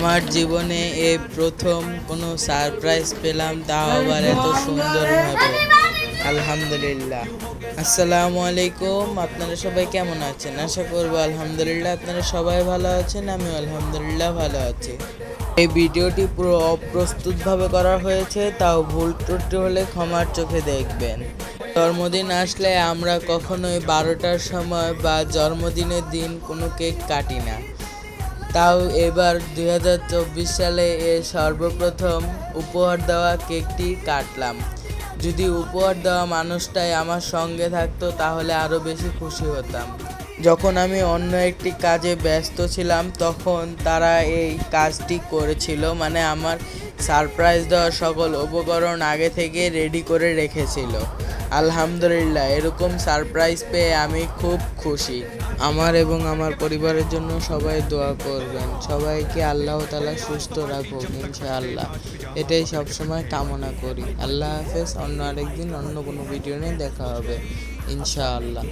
আমার জীবনে এই প্রথম কোনো সারপ্রাইজ পেলাম, তাও আবার এত সুন্দরভাবে আলহামদুলিল্লাহ। আসসালামু আলাইকুম, আপনারা সবাই কেমন আছেন? আশা করব আলহামদুলিল্লাহ আপনারা সবাই ভালো আছেন আমি আলহামদুলিল্লাহ ভালো আছি। এই ভিডিওটি পুরো অপ্রস্তুতভাবে করা হয়েছে, তাও ভুল ত্রুটি হলে ক্ষমার চোখে দেখবেন। জন্মদিন আসলে আমরা কখনোই বারোটার সময় বা জন্মদিনের দিন কোনো কেক কাটি না। তাও এবার দু হাজার চব্বিশ সালে এ সর্বপ্রথম উপহার দেওয়া কেকটি কাটলাম। যদি উপহার দেওয়া মানুষটাই আমার সঙ্গে থাকতো, তাহলে আরও বেশি খুশি হতাম। যখন আমি অন্য একটি কাজে ব্যস্ত ছিলাম, তখন তারা এই কাজটি করেছিল। মানে আমার সারপ্রাইজ দেওয়ার সকল উপকরণ আগে থেকে রেডি করে রেখেছিল। আলহামদুলিল্লাহ, এরকম সারপ্রাইজ পেয়ে আমি খুব খুশি। আমার এবং আমার পরিবারের জন্য সবাই দোয়া করবেন। সবাইকে আল্লাহ তালা সুস্থ রাখুক, ইনশাআল্লাহ। এটাই সবসময় কামনা করি। আল্লাহ হাফেজ, অন্য আরেকদিন অন্য কোনো ভিডিও নিয়ে দেখা হবে, ইনশাআল্লাহ।